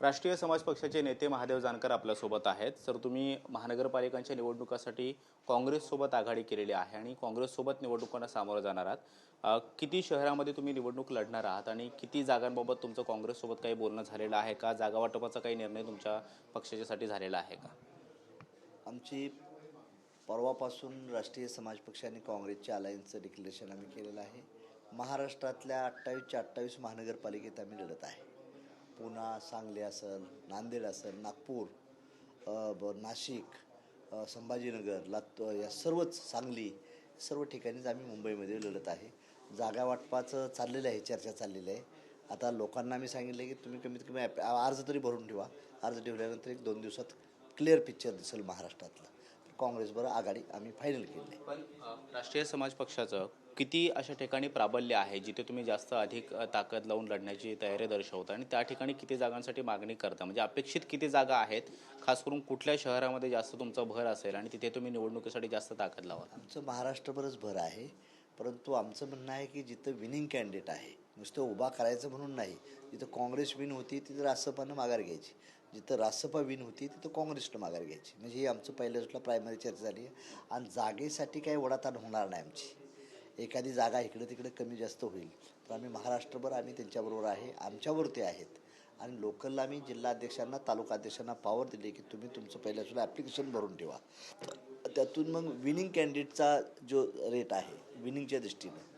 राष्ट्रीय समाज पक्षाचे नेते महादेव जानकर आपल्यासोबत आहेत. सर तुम्ही महानगरपालिकांच्या निवडणुकासाठी काँग्रेससोबत आघाडी केलेली आहे आणि काँग्रेससोबत निवडणुकांना सामोरं जाणार आहात. किती शहरामध्ये तुम्ही निवडणूक लढणार आहात आणि किती जागांबाबत तुमचं काँग्रेससोबत काही बोलणं झालेलं आहे का? जागा वाटपाचा काही निर्णय तुमच्या पक्षाच्यासाठी झालेला आहे का? आमची परवापासून राष्ट्रीय समाज पक्ष आणि काँग्रेसच्या अलायन्सचं डिक्लेरेशन आम्ही केलेलं आहे. महाराष्ट्रातल्या अठ्ठावीसच्या अठ्ठावीस महानगरपालिकेत आम्ही लढत आहे. पुणा सांगली असेल नांदेड असेल नागपूर ब नाशिक संभाजीनगर लात या सर्वच सांगली सर्व ठिकाणीच आम्ही मुंबईमध्ये लढत आहे. जागा वाटपाचं चाललेलं आहे चर्चा चाललेली आहे. आता लोकांना आम्ही सांगितलं की तुम्ही कमीत कमी ॲप- अर्ज तरी भरून ठेवा. अर्ज ठेवल्यानंतर एक दोन दिवसात क्लिअर पिक्चर दिसेल महाराष्ट्रातलं. काँग्रेसबरोबर आघाडी आम्ही फायनल केली. पण राष्ट्रीय समाज पक्षाचं किती अशा ठिकाणी प्राबल्य आहे जिथे तुम्ही जास्त अधिक ताकद लावून लढण्याची तयारी दर्शवता आणि त्या ठिकाणी किती जागांसाठी मागणी करता? म्हणजे अपेक्षित किती जागा आहेत खास करून कुठल्या शहरामध्ये जास्त तुमचा भर असेल आणि तिथे तुम्ही निवडणुकीसाठी जास्त ताकद लावा आमचं महाराष्ट्रभरच भर आहे परंतु आमचं म्हणणं आहे की जिथं विनिंग कॅन्डिडेट आहे नुसतं उभा करायचं म्हणून नाही जिथं काँग्रेस विन होती तिथं रासपानं माघार घ्यायची. जिथं रासपा विन होती तिथं काँग्रेसनं माघार घ्यायची. म्हणजे ही आमचं पहिल्याला प्रायमरी चर्चा झाली. आहे आणि जागेसाठी काही वडाताण होणार नाही आमची. एखादी जागा इकडे तिकडे कमी जास्त होईल. तर आम्ही महाराष्ट्रभर आम्ही त्यांच्याबरोबर आहे आमच्यावर ते आहेत. आणि लोकलला आम्ही जिल्हाध्यक्षांना तालुका अध्यक्षांना पॉवर दिली की तुम्ही तुमचं पहिल्यासुद्धा ॲप्लिकेशन भरून ठेवा. त्यातून मग विनिंग कॅन्डिडेटचा जो रेट आहे विनिंगच्या दृष्टीनं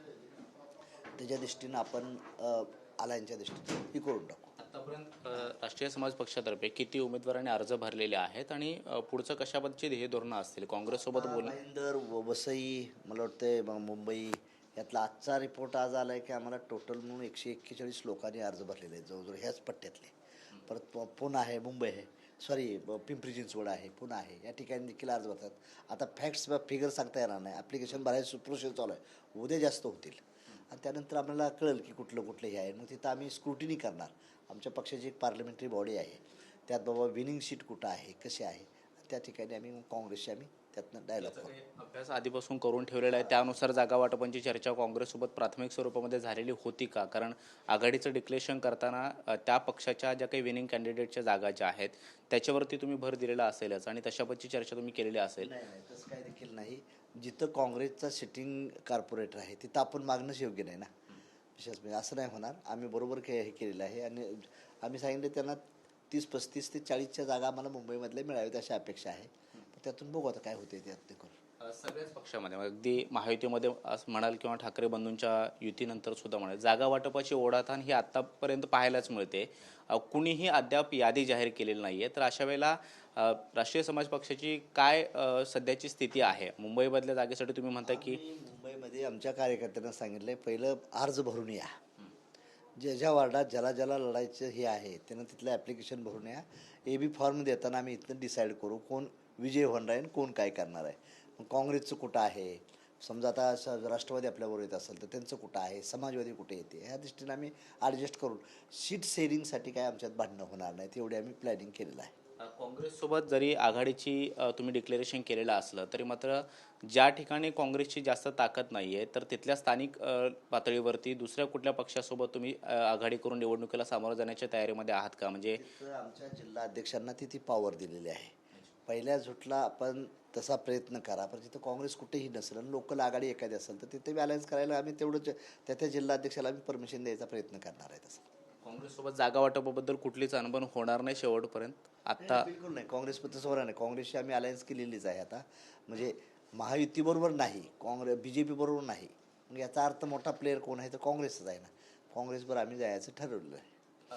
त्याच्या दृष्टीनं आपण आलायनच्या दृष्टीनं ही करून टाकू. आतापर्यंत राष्ट्रीय समाज पक्षातर्फे किती उमेदवारांनी अर्ज भरलेले आहेत आणि पुढचं कशाबद्दलची ध्येय धोरणं असतील? काँग्रेससोबत बोल भाईंदर व वसई मला वाटतं मग मुंबई यातला आजचा रिपोर्ट आज आला आहे की आम्हाला टोटल म्हणून एकशे एक्केचाळीस लोकांनी अर्ज भरलेले आहेत जवळजवळ ह्याच पट्ट्यातले. परत पुणे आहे मुंबई आहे. सॉरी पिंपरी चिंचवड आहे पुणे आहे. या ठिकाणी देखील अर्ज भरतात. आता फॅक्ट्स फिगर सांगता येणार नाही. ॲप्लिकेशन भरायचं प्रोसेस चालू आहे. उद्या जास्त होतील. आणि त्यानंतर आपल्याला कळेल की कुठलं कुठलं हे आहे. मग तिथं आम्ही स्क्रुटिनी करणार. आमच्या पक्षाची एक पार्लमेंटरी बॉडी आहे. त्यात बाबा विनिंग सीट कुठं आहे कसे आहे त्या ठिकाणी आम्ही काँग्रेसशी आम्ही त्यातनं डायलॉग करू अभ्यास आधीपासून करून ठेवलेला आहे. त्यानुसार जागा वाटपांची चर्चा काँग्रेससोबत प्राथमिक स्वरूपामध्ये झालेली होती का? कारण आघाडीचं डिक्लेरेशन करताना त्या पक्षाच्या ज्या काही विनिंग कॅन्डिडेटच्या जागा ज्या आहेत त्याच्यावरती तुम्ही भर दिलेला असेलच आणि तशापतची चर्चा तुम्ही केलेली असेल. नाही तसं काय देखील नाही. जिथं काँग्रेसचा सिटिंग कॉर्पोरेटर आहे तिथं आपण मागणंच योग्य नाही ना. विशेष म्हणजे असं नाही होणार. आम्ही बरोबर के हे केलेलं आहे आणि आम्ही सांगितलं त्यांना तीस पस्तीस ते चाळीसच्या जागा आम्हाला मुंबईमधल्या मिळाव्यात अशी अपेक्षा आहे. त्यातून बघू आता काय होते ते करून. सगळ्याच पक्षामध्ये अगदी महायुतीमध्ये असं म्हणाल किंवा ठाकरे बंधूंच्या युतीनंतर सुद्धा म्हणाल जागा वाटपाची ओढाताण ही आतापर्यंत पाहायलाच मिळते. कुणीही अद्याप यादी जाहीर केलेली नाही आहे तर अशा वेळेला राष्ट्रीय समाज पक्षाची काय सध्याची स्थिती आहे? मुंबईमधल्या जागेसाठी तुम्ही म्हणता की मुंबईमध्ये आमच्या कार्यकर्त्यांना सांगितलंय पहिलं अर्ज भरून या. ज्या ज्या वार्डात ज्याला ज्याला लढायचं हे आहे त्यानं तिथलं ॲप्लिकेशन भरून या. ए बी फॉर्म देताना आम्ही इथनं डिसाईड करू कोण विजय होणार आहे आणि कोण काय करणार आहे? मग काँग्रेसचं कुठं आहे? समजा आता राष्ट्रवादी आपल्याबरोबर येत असेल तर त्यांचं कुठं आहे? समाजवादी कुठे येते? ह्या दृष्टीने आम्ही ॲडजस्ट करून सीट शेअरिंगसाठी काय आमच्यात भांडणं होणार नाही तेवढे आम्ही प्लॅनिंग केलेलं आहे. काँग्रेससोबत जरी आघाडीची तुम्ही डिक्लेरेशन केलेलं असलं तरी मात्र ज्या ठिकाणी काँग्रेसची जास्त ताकद नाही आहे तर तिथल्या स्थानिक पातळीवरती दुसऱ्या कुठल्या पक्षासोबत तुम्ही आघाडी करून निवडणुकीला सामोरं जाण्याच्या तयारीमध्ये आहात का? म्हणजे तिथं आमच्या जिल्हा अध्यक्षांना ती ती पॉवर दिलेली आहे. पहिल्या झुटला आपण तसा प्रयत्न करा. पण तिथं काँग्रेस कुठेही नसेल आणि लोकल आघाडी एखादी असेल तर तिथे बॅलन्स करायला आम्ही तेवढं त्या त्या जिल्हा अध्यक्षाला आम्ही परमिशन द्यायचा प्रयत्न करणार आहे तसं. काँग्रेससोबत जागा वाटपाबद्दल कुठलीच अनुभव होणार नाही शेवटपर्यंत. आता बिलकुल नाही. काँग्रेस तसं नाही. काँग्रेसशी आम्ही अलायन्स केलेलीच आहे आता. म्हणजे महायुतीबरोबर नाही. काँग्रेस बी जे पीबरोबर नाही. मग याचा अर्थ मोठा प्लेअर कोण आहे? तर काँग्रेसच आहे ना. काँग्रेसबरोबर आम्ही जायचं ठरवलेलं आहे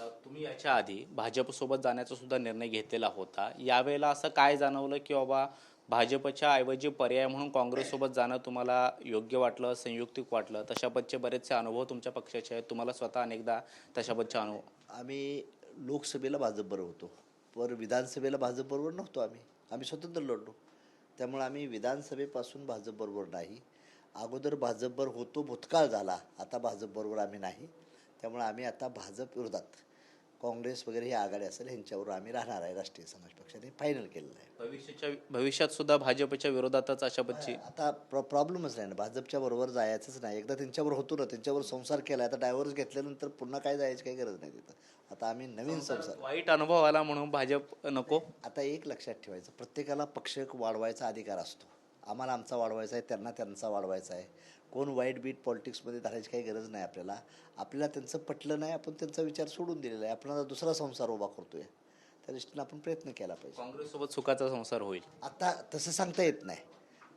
तुम्ही याच्या आधी भाजपसोबत जाण्याचा सुद्धा निर्णय घेतलेला होता. यावेळेला असं काय जाणवलं की बाबा भाजपच्या ऐवजी पर्याय म्हणून काँग्रेससोबत जाणं तुम्हाला योग्य वाटलं संयुक्तिक वाटलं? तशापतचे बरेचसे अनुभव तुमच्या पक्षाचे आहेत. तुम्हाला स्वतः अनेकदा तशापतचे अनुभव आम्ही लोकसभेला भाजपबरोबर होतो. पर विधानसभेला भाजपबरोबर नव्हतो आम्ही. आम्ही स्वतंत्र लढलो. त्यामुळे आम्ही विधानसभेपासून भाजपबरोबर नाही. अगोदर भाजपवर होतो भूतकाळ झाला. आता भाजपबरोबर आम्ही नाही. त्यामुळे आम्ही आता भाजप विरोधात. काँग्रेस वगैरे ही आघाडी असेल ह्यांच्यावर आम्ही राहणार आहे राष्ट्रीय समाज पक्षाने फायनल केलेलं आहे. भविष्याच्या भविष्यात सुद्धा भाजपच्या विरोधातच अशा पद्धती आता प्रॉ प्रॉब्लेमच नाही ना. भाजपच्या बरोबर जायचंच नाही. एकदा त्यांच्यावर होतो ना त्यांच्यावर संसार केला आता डायव्हर्स घेतल्यानंतर पुन्हा काय जायची काही गरज नाही तिथं. आता आम्ही नवीन संसार वाईट अनुभव आला म्हणून भाजप नको? आता एक लक्षात ठेवायचं. प्रत्येकाला पक्ष वाढवायचा अधिकार असतो. आम्हाला आमचा वाढवायचा आहे त्यांना त्यांचा वाढवायचा आहे. कोण वाईट बीट पॉलिटिक्समध्ये धरायची काही गरज नाही आपल्याला. आपल्याला त्यांचं पटलं नाही आपण त्यांचा विचार सोडून दिलेला आहे. आपण आता दुसरा संसार उभा करतोय. त्या दृष्टीनं आपण प्रयत्न केला पाहिजे. काँग्रेससोबत सुखाचा संसार होईल. आता तसं सांगता येत नाही.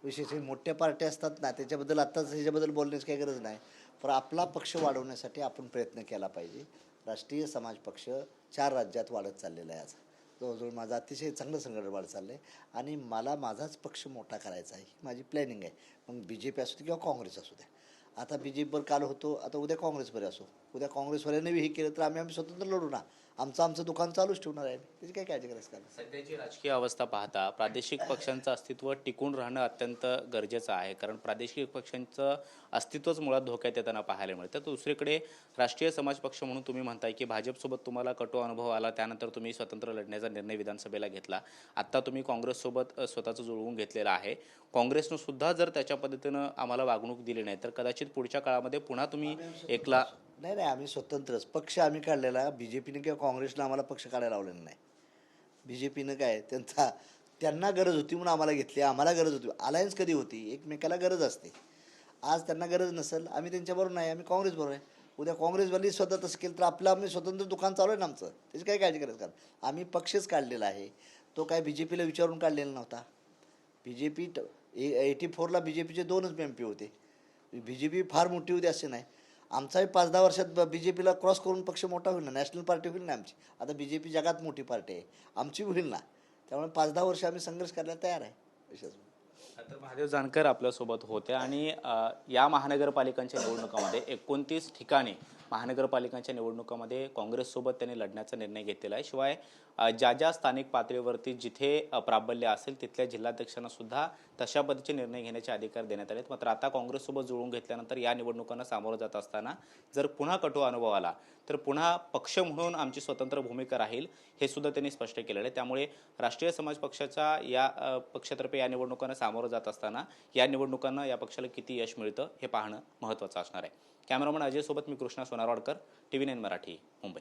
विशेष हे मोठ्या पार्ट्या असतात ना त्याच्याबद्दल आत्ताच ह्याच्याबद्दल बोलण्याची काही गरज नाही. पण आपला पक्ष वाढवण्यासाठी आपण प्रयत्न केला पाहिजे. राष्ट्रीय समाज पक्ष चार राज्यात वाढत चाललेला आहे आज. जवळजवळ माझं अतिशय चांगलं संघटन वाढत चाललं आहे आणि मला माझाच पक्ष मोठा करायचा आहे ही माझी प्लॅनिंग आहे. मग बी जे पी असू दे किंवा काँग्रेस असू द्या आता बी जे पीवर काल होतो आता उद्या काँग्रेसवर असो. उद्या काँग्रेसवाल्याने हे केलं तर आम्ही आम्ही स्वतंत्र लढू ना. आमचं आमचं दुकान चालूच ठेवणार आहे. त्याची काय काळजी करायचं का सध्याची राजकीय अवस्था पाहता प्रादेशिक पक्षांचं अस्तित्व टिकून राहणं अत्यंत गरजेचं आहे. कारण प्रादेशिक पक्षांचं अस्तित्वच मुळात धोक्यात येताना पाहायला मिळतं. तर दुसरीकडे राष्ट्रीय समाज पक्ष म्हणून तुम्ही म्हणताय की भाजपसोबत तुम्हाला कटू अनुभव आला त्यानंतर तुम्ही स्वतंत्र लढण्याचा निर्णय विधानसभेला घेतला. आत्ता तुम्ही काँग्रेससोबत स्वतःचं जुळवून घेतलेलं आहे. काँग्रेसनं सुद्धा जर त्याच्या पद्धतीनं आम्हाला वागणूक दिली नाही तर कदाचित पुढच्या काळामध्ये पुन्हा तुम्ही एकला नाही नाही आम्ही स्वतंत्रच. पक्ष आम्ही काढलेला बी जे पीनं किंवा काँग्रेसनं आम्हाला पक्ष काढायला लावलेला नाही. बी जे पीनं काय त्यांचा त्यांना गरज होती म्हणून आम्हाला घेतली आम्हाला गरज होती. अलायन्स कधी होती? एकमेकाला गरज असते. आज त्यांना गरज नसेल आम्ही त्यांच्याबरोबर नाही आम्ही काँग्रेसबरोबर आहे. उद्या काँग्रेसवाली स्वतः तसं केलं तर आपलं आम्ही स्वतंत्र दुकान चालू आहे ना आमचं. त्याची काय काळजी करायचं कारण? आम्ही पक्षच काढलेला आहे. तो काय बी जे पीला विचारून काढलेला नव्हता. बी जे पी एटी फोरला बी जे पीचे दोनच एम पी होते. बी जे पी फार मोठी होती असे नाही. आमचाही पाच दहा वर्षात बी जे पीला क्रॉस करून पक्ष मोठा होईल ना नॅशनल पार्टी होईल ना आमची. आता बी जे पी जगात मोठी पार्टी आहे आमची होईल ना. त्यामुळे पाच दहा वर्ष आम्ही संघर्ष करायला तयार आहे विशेष तर महादेव जानकर आपल्यासोबत होते आणि या महानगरपालिकांच्या निवडणुकामध्ये एकोणतीस ठिकाणी महानगरपालिकांच्या निवडणुकामध्ये काँग्रेससोबत त्यांनी लढण्याचा निर्णय घेतलेला आहे. शिवाय ज्या ज्या स्थानिक पातळीवरती जिथे प्राबल्य असेल तिथल्या जिल्हाध्यक्षांना सुद्धा तशा पद्धतीचे निर्णय घेण्याचे अधिकार देण्यात आलेत. मात्र आता काँग्रेससोबत जुळून घेतल्यानंतर या निवडणुकांना सामोरं जात असताना जर पुन्हा कटू अनुभव आला तर पुन्हा पक्ष म्हणून आमची स्वतंत्र भूमिका राहील हे सुद्धा त्यांनी स्पष्ट केलेलं आहे. त्यामुळे राष्ट्रीय समाज पक्षाचा या पक्षातर्फे या निवडणुकांना सामोरं जात असताना या निवडणुकांना या पक्षाला किती यश मिळतं हे पाहणं महत्त्वाचं असणार आहे. कॅमेरामन अजयसोबत मी Krishna Sonarwadkar T V nine Marathi Mumbai.